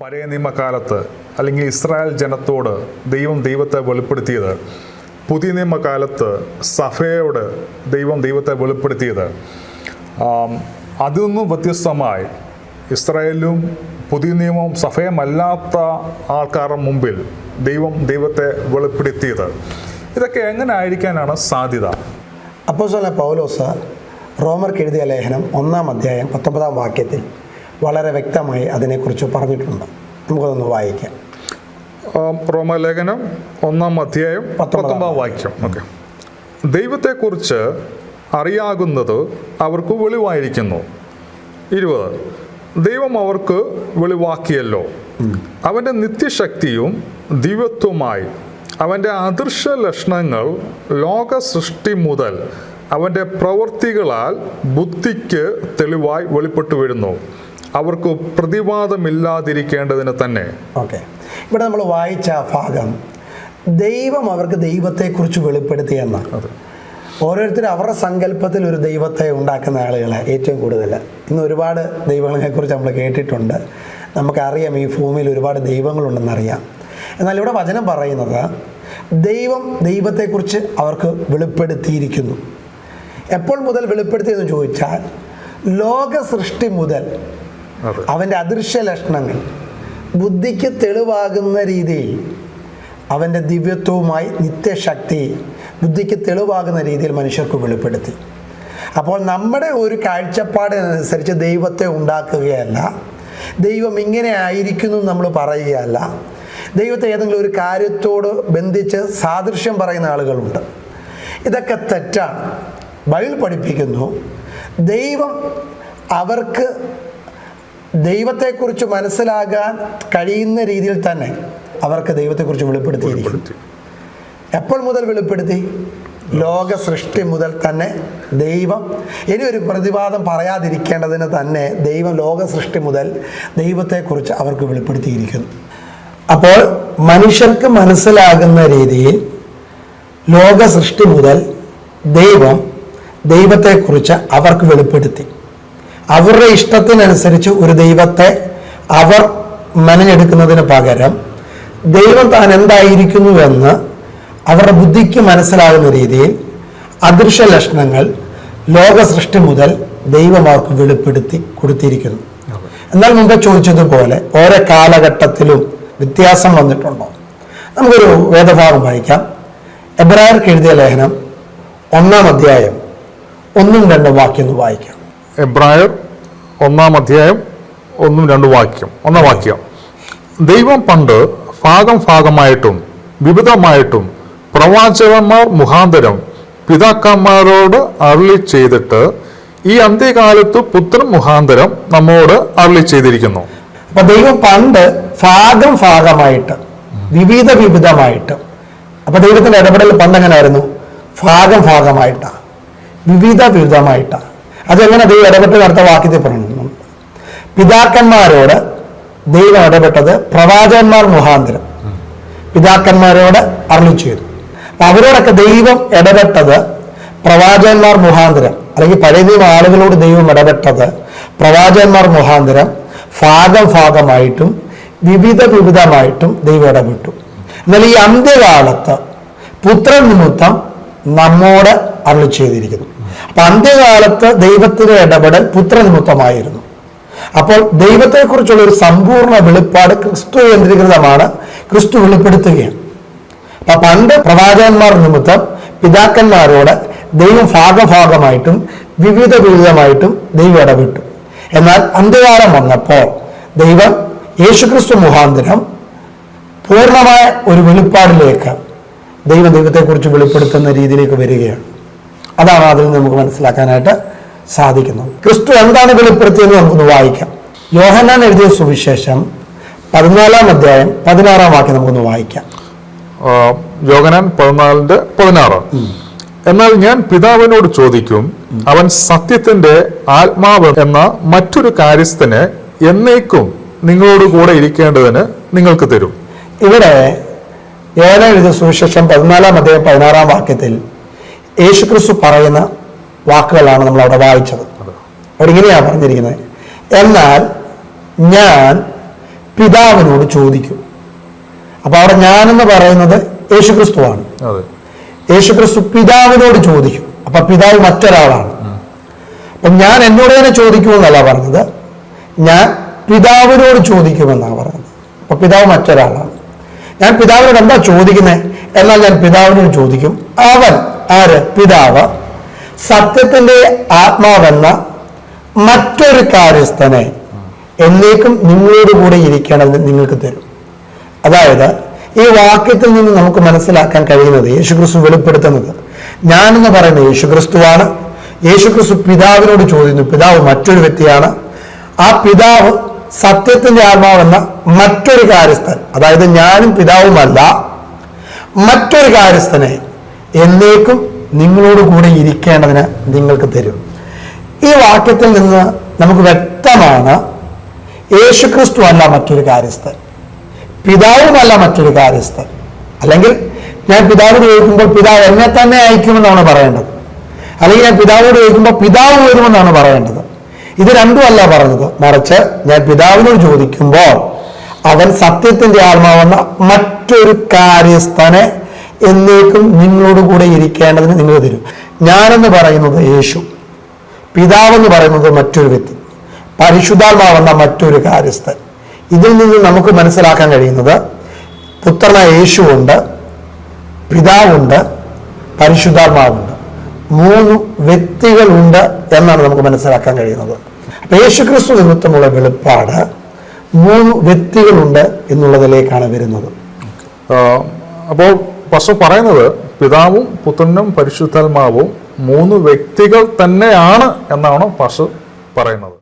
പഴയ നിയമകാലത്ത് അല്ലെങ്കിൽ ഇസ്രായേൽ ജനത്തോട് ദൈവം ദൈവത്തെ വെളിപ്പെടുത്തിയത് പുതിയ നിയമകാലത്ത് സഫയോട് ദൈവം ദൈവത്തെ വെളിപ്പെടുത്തിയത്. അതൊന്നും വ്യത്യസ്തമായി ഇസ്രായേലും പുതിയ നിയമവും സഫയമല്ലാത്ത ആൾക്കാരുടെ മുമ്പിൽ ദൈവം ദൈവത്തെ വെളിപ്പെടുത്തിയത്. ഇതൊക്കെ എങ്ങനെ ആയിരിക്കാനാണ് സാധ്യത? അപ്പോസ്തലനായ പൗലോസ് റോമർക്ക് എഴുതിയ ലേഖനം ഒന്നാം അധ്യായം പത്തൊമ്പതാം വാക്യത്തിൽ വളരെ വ്യക്തമായി അതിനെക്കുറിച്ച് പറഞ്ഞിട്ടുണ്ട്. നമുക്കതൊന്ന് വായിക്കാം. റോമലേഖനം ഒന്നാം അധ്യായം പത്തൊമ്പതാം വാക്യം. ഓക്കെ. ദൈവത്തെക്കുറിച്ച് അറിയാകുന്നത് അവർക്ക് വെളിവായിരിക്കുന്നു. ഇരുപത്. ദൈവം അവർക്ക് വെളിവാക്കിയല്ലോ. അവന്റെ നിത്യശക്തിയും ദിവ്യത്വമായി അവന്റെ അദൃശ്യ ലക്ഷണങ്ങൾ ലോക സൃഷ്ടി മുതൽ അവന്റെ പ്രവൃത്തികളാൽ ബുദ്ധിക്ക് തെളിവായി വെളിപ്പെട്ടു വരുന്നു അവർക്ക് പ്രതിവാദമില്ലാതിരിക്കേണ്ടതിന് തന്നെ. ഓക്കെ. ഇവിടെ നമ്മൾ വായിച്ച ഭാഗം ദൈവം അവർക്ക് ദൈവത്തെക്കുറിച്ച് വെളിപ്പെടുത്തിയെന്നാണ് അതെ. ഓരോരുത്തരും അവരുടെ സങ്കല്പത്തിൽ ഒരു ദൈവത്തെ ഉണ്ടാക്കുന്ന ആളുകളെ ഏറ്റവും കൂടുതൽ. ഇന്ന് ഒരുപാട് ദൈവങ്ങളെക്കുറിച്ച് നമ്മൾ കേട്ടിട്ടുണ്ട്. നമുക്കറിയാം ഈ ഭൂമിയിൽ ഒരുപാട് ദൈവങ്ങളുണ്ടെന്നറിയാം എന്നാൽ ഇവിടെ വചനം പറയുന്നത് ദൈവം ദൈവത്തെക്കുറിച്ച് അവർക്ക് വെളിപ്പെടുത്തിയിരിക്കുന്നു. എപ്പോൾ മുതൽ വെളിപ്പെടുത്തിയെന്ന് ചോദിച്ചാൽ ലോക സൃഷ്ടി മുതൽ അവന്റെ അദൃശ്യ ലക്ഷണങ്ങൾ ബുദ്ധിക്ക് തെളിവാകുന്ന രീതിയിൽ അവന്റെ ദിവ്യത്വവുമായി നിത്യശക്തി ബുദ്ധിക്ക് തെളിവാകുന്ന രീതിയിൽ മനുഷ്യർക്ക് വെളിപ്പെടുത്തി. അപ്പോൾ നമ്മുടെ ഒരു കാഴ്ചപ്പാടിനനുസരിച്ച് ദൈവത്തെ ഉണ്ടാക്കുകയല്ല ദൈവം ഇങ്ങനെ ആയിരിക്കുന്നു നമ്മൾ പറയുകയല്ല. ദൈവത്തെ ഏതെങ്കിലും ഒരു കാര്യത്തോട് ബന്ധിച്ച് സാദൃശ്യം പറയുന്ന ആളുകളുണ്ട്. ഇതൊക്കെ തെറ്റാണ്. ബൈബിൾ പഠിപ്പിക്കുന്നു ദൈവം അവർക്ക് ദൈവത്തെക്കുറിച്ച് മനസ്സിലാകാൻ കഴിയുന്ന രീതിയിൽ തന്നെ അവർക്ക് ദൈവത്തെക്കുറിച്ച് വെളിപ്പെടുത്തിയിരിക്കുന്നു. വെളിപ്പെടുത്തി. എപ്പോൾ മുതൽ വെളിപ്പെടുത്തി? ലോക സൃഷ്ടി മുതൽ തന്നെ ദൈവം. ഇനി ഒരു പ്രതിവാദം പറയാതിരിക്കേണ്ടതിന് തന്നെ ദൈവം ലോക സൃഷ്ടി മുതൽ ദൈവത്തെക്കുറിച്ച് അവർക്ക് വെളിപ്പെടുത്തിയിരിക്കുന്നു. അപ്പോൾ മനുഷ്യർക്ക് മനസ്സിലാകുന്ന രീതിയിൽ ലോക സൃഷ്ടി മുതൽ ദൈവം ദൈവത്തെക്കുറിച്ച് അവർക്ക് വെളിപ്പെടുത്തി. അവരുടെ ഇഷ്ടത്തിനനുസരിച്ച് ഒരു ദൈവത്തെ അവർ മെനഞ്ഞെടുക്കുന്നതിന് പകരം ദൈവം താൻ എന്തായിരിക്കുന്നുവെന്ന് അവരുടെ ബുദ്ധിക്ക് മനസ്സിലാകുന്ന രീതിയിൽ അദൃശ്യ ലക്ഷണങ്ങൾ ലോക സൃഷ്ടി മുതൽ ദൈവം അവർക്ക് വെളിപ്പെടുത്തി കൊടുത്തിരിക്കുന്നു. എന്നാൽ മുമ്പ് ചോദിച്ചതുപോലെ ഓരോ കാലഘട്ടത്തിലും വ്യത്യാസം വന്നിട്ടുണ്ടോ? നമുക്കൊരു വേദഭാഗം വായിക്കാം. എബ്രായർക്ക് എഴുതിയ ലേഖനം ഒന്നാം അധ്യായം ഒന്നും രണ്ടും വാക്യം വായിക്കാം. എബ്രായർ ഒന്നാം അധ്യായം ഒന്നും രണ്ടും വാക്യം. ഒന്നാം വാക്യം. ദൈവം പണ്ട് ഭാഗം ഭാഗമായിട്ടും വിവിധമായിട്ടും പ്രവാചകന്മാർ മുഖാന്തരം പിതാക്കന്മാരോട് അരളി ചെയ്തിട്ട് ഈ അന്ത്യകാലത്ത് പുത്രൻ മുഖാന്തരം നമ്മോട് അരളി ചെയ്തിരിക്കുന്നു. അപ്പൊ ദൈവം പണ്ട് ഭാഗം ഭാഗമായിട്ട് വിവിധ വിവിധമായിട്ട്. അപ്പൊ ദൈവത്തിന്റെ ഇടപെടൽ പണ്ട് എങ്ങനെയായിരുന്നു? ഭാഗം ഭാഗമായിട്ടാ. വിവിധ വിവിധമായിട്ടാ. അതെങ്ങനെ ദൈവം ഇടപെട്ട് നടത്ത വാക്യത്തിൽ പറയുന്നു? പിതാക്കന്മാരോട് ദൈവം ഇടപെട്ടത് പ്രവാചകന്മാർ മുഖാന്തരം. പിതാക്കന്മാരോട് അരുളി ചെയ്തു. അപ്പൊ അവരോടൊക്കെ ദൈവം ഇടപെട്ടത് പ്രവാചകന്മാർ മുഖാന്തരം അല്ലെങ്കിൽ പഴയ നിയമ ആളുകളോട് ദൈവം ഇടപെട്ടത് പ്രവാചകന്മാർ മുഖാന്തരം ഭാഗം ഭാഗമായിട്ടും വിവിധ വിവിധമായിട്ടും ദൈവം ഇടപെട്ടു. എന്നാൽ ഈ അന്ത്യകാലത്ത് പുത്രൻ നിമിത്തം നമ്മോട് അരുളി ചെയ്തിരിക്കുന്നു. അപ്പൊ അന്ത്യകാലത്ത് ദൈവത്തിന്റെ ഇടപെടൽ പുത്രനിമിത്തമായിരുന്നു. അപ്പോൾ ദൈവത്തെക്കുറിച്ചുള്ള ഒരു സമ്പൂർണ വെളിപ്പാട് ക്രിസ്തു കേന്ദ്രീകൃതമാണ് ക്രിസ്തു വെളിപ്പെടുത്തുകയാണ്. അപ്പൊ പണ്ട് പ്രവാചകന്മാർ നിമിത്തം പിതാക്കന്മാരോട് ദൈവം ഭാഗഭാഗമായിട്ടും വിവിധ വിവിധമായിട്ടും ദൈവം ഇടപെട്ടു. എന്നാൽ അന്ത്യകാലം വന്നപ്പോൾ ദൈവം യേശുക്രിസ്തു മുഖാന്തരം പൂർണമായ ഒരു വെളിപ്പാടിലേക്ക് ദൈവം ദൈവത്തെക്കുറിച്ച് വെളിപ്പെടുത്തുന്ന രീതിയിലേക്ക് വരികയാണ്. അതാണ് അതിൽ നിന്ന് നമുക്ക് മനസ്സിലാക്കാനായിട്ട് സാധിക്കുന്നത്. ക്രിസ്തു എന്താണ് വെളിപ്പെടുത്തിയെന്ന് നമുക്കൊന്ന് വായിക്കാം. യോഹന്നാൻ എഴുതിയ സുവിശേഷം പതിനാലാം അധ്യായം പതിനാറാം വാക്യം നമുക്കൊന്ന് വായിക്കാം. യോഹനാൻ പതിനാലിന്റെ പതിനാറ്. എന്നാൽ ഞാൻ പിതാവിനോട് ചോദിക്കും അവൻ സത്യത്തിന്റെ ആത്മാവ് എന്ന മറ്റൊരു കാര്യസ്ഥന് എന്നേക്കും നിങ്ങളോട് കൂടെ ഇരിക്കേണ്ടതിന് നിങ്ങൾക്ക് തരും. ഇവിടെ യോഹന്നാൻ എഴുതിയ സുവിശേഷം പതിനാലാം അധ്യായം പതിനാറാം വാക്യത്തിൽ യേശുക്രിസ്തു പറയുന്ന വാക്കുകളാണ് നമ്മൾ അവിടെ വായിച്ചത്. അവിടെ ഇങ്ങനെയാണ് പറഞ്ഞിരിക്കുന്നത്. എന്നാൽ ഞാൻ പിതാവിനോട് ചോദിക്കും. അപ്പൊ അവിടെ ഞാൻ എന്ന് പറയുന്നത് യേശുക്രിസ്തുവാണ്. യേശുക്രിസ്തു പിതാവിനോട് ചോദിക്കും. അപ്പൊ പിതാവ് മറ്റൊരാളാണ്. അപ്പം ഞാൻ എന്നോട് തന്നെ ചോദിക്കുമെന്നല്ല പറഞ്ഞത്. ഞാൻ പിതാവിനോട് ചോദിക്കുമെന്നാണ് പറഞ്ഞത്. അപ്പൊ പിതാവ് മറ്റൊരാളാണ്. ഞാൻ പിതാവിനോട് എന്താ ചോദിക്കുന്നത് എന്നാൽ ഞാൻ പിതാവിനോട് ചോദിക്കും. അവൻ ആര്? പിതാവ്. സത്യത്തിന്റെ ആത്മാവെന്ന മറ്റൊരു കാര്യസ്ഥനെ എന്നേക്കും നിങ്ങളോട് കൂടെ ഇരിക്കണമെന്ന് നിങ്ങൾക്ക് തരും. അതായത് ഈ വാക്യത്തിൽ നിന്ന് നമുക്ക് മനസ്സിലാക്കാൻ കഴിയുന്നത് യേശുക്രിസ്തു വെളിപ്പെടുത്തുന്നത്. ഞാനെന്ന് പറയുന്നത് യേശുക്രിസ്തുവാണ്. യേശുക്രിസ്തു പിതാവിനോട് ചോദിക്കുന്നു പിതാവ് മറ്റൊരു വ്യക്തിയാണ്. ആ പിതാവ് സത്യത്തിന്റെ ആത്മാവെന്ന മറ്റൊരു കാര്യസ്ഥൻ അതായത് ഞാനും പിതാവുമല്ല മറ്റൊരു കാര്യസ്ഥനെ എന്നേക്കും നിങ്ങളോട് കൂടെ ഇരിക്കേണ്ടതിന് നിങ്ങൾക്ക് തരും. ഈ വാക്യത്തിൽ നിന്ന് നമുക്ക് വ്യക്തമാണ് യേശുക്രിസ്തു അല്ല മറ്റൊരു കാര്യസ്ഥൻ. പിതാവുമല്ല മറ്റൊരു കാര്യസ്ഥൻ. അല്ലെങ്കിൽ ഞാൻ പിതാവോട് ചോദിക്കുമ്പോൾ പിതാവ് എന്നെ തന്നെ അയക്കുമെന്നാണ് പറയേണ്ടത്. അല്ലെങ്കിൽ ഞാൻ പിതാവോട് ചോദിക്കുമ്പോൾ പിതാവ് വരുമെന്നാണ് പറയേണ്ടത്. ഇത് രണ്ടുമല്ല പറഞ്ഞത്. മറിച്ച് ഞാൻ പിതാവിനോട് ചോദിക്കുമ്പോൾ അവൻ സത്യത്തിന്റെ ആത്മാവെന്ന മറ്റൊരു കാര്യസ്ഥനെ എന്നേക്കും നിങ്ങളോട് കൂടെ ഇരിക്കേണ്ടതിന് നിങ്ങൾ തരും ഞാനെന്ന് പറയുന്നത് യേശു. പിതാവെന്ന് പറയുന്നത് മറ്റൊരു വ്യക്തി. പരിശുദ്ധാത്മാവെന്ന മറ്റൊരു കാര്യസ്ഥൻ. ഇതിൽ നിന്ന് നമുക്ക് മനസ്സിലാക്കാൻ കഴിയുന്നത് പുത്രനായ യേശുവുണ്ട് പിതാവുണ്ട് പരിശുദ്ധാത്മാവുണ്ട്. മൂന്ന് വ്യക്തികളുണ്ട് എന്നാണ് നമുക്ക് മനസ്സിലാക്കാൻ കഴിയുന്നത്. അപ്പൊ യേശുക്രിസ്തു നിമിത്തമുള്ള വെളിപ്പാട് മൂന്ന് വ്യക്തികളുണ്ട് എന്നുള്ളതിലേക്കാണ് വരുന്നത്. അപ്പോൾ പശു പറയുന്നത് പിതാവും പുത്രനും പരിശുദ്ധാത്മാവും മൂന്ന് വ്യക്തികൾ തന്നെയാണ് എന്നാണ് പശു പറയുന്നത്.